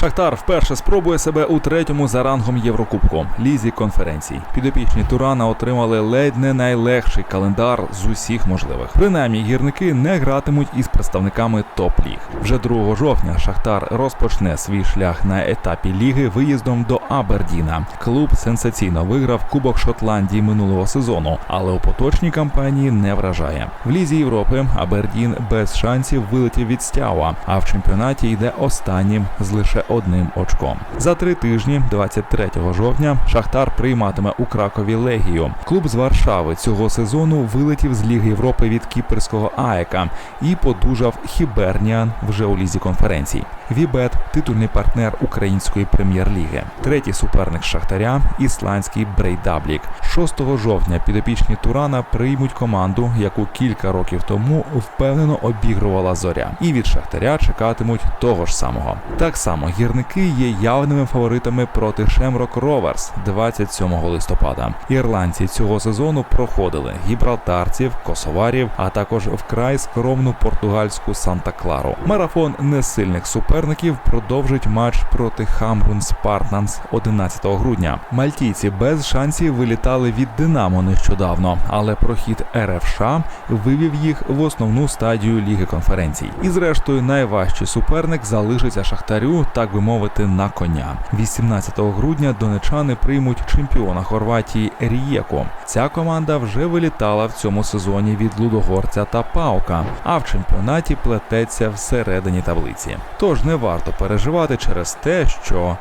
Шахтар вперше спробує себе у третьому за рангом Єврокубку лізі конференцій. Підопічні Турана отримали ледь не найлегший календар з усіх можливих. Принаймні, гірники не гратимуть із представниками топ-ліг. Вже 2 жовтня Шахтар розпочне свій шлях на етапі ліги виїздом до Абердіна. Клуб сенсаційно виграв Кубок Шотландії минулого сезону, але у поточній кампанії не вражає. В лізі Європи Абердін без шансів вилетів від Стява, а в чемпіонаті йде останнім з лише одним очком. За три тижні, 23 жовтня, Шахтар прийматиме у Кракові Легію. Клуб з Варшави цього сезону вилетів з Ліги Європи від кіпрського АЕКа і подужав Хіберніан вже у лізі конференцій. Вібет титульний партнер української прем'єр-ліги. Третій суперник Шахтаря ісландський Брейдаблік. 6 жовтня підопічні Турана приймуть команду, яку кілька років тому впевнено обігрувала зоря. І від Шахтаря чекатимуть того ж самого. Так само гірники є явними фаворитами проти Шемрок Роверс 27 листопада. Ірландці цього сезону проходили гібралтарців, косоварів, а також вкрай скромну португальську Санта-Клару. Марафон несильних суперників продовжить матч проти Хамрун Спартанс 11 грудня. Мальтійці без шансів вилітали від Динамо нещодавно, але прохід РФШ вивів їх в основну стадію Ліги конференцій. І зрештою найважчий суперник залишиться Шахтарю, так би мовити, на коня. 18 грудня донечани приймуть чемпіона Хорватії Рієко. Ця команда вже вилітала в цьому сезоні від Лудогорця та Паука, а в чемпіонаті плететься всередині таблиці. Тож не варто переживати через те, що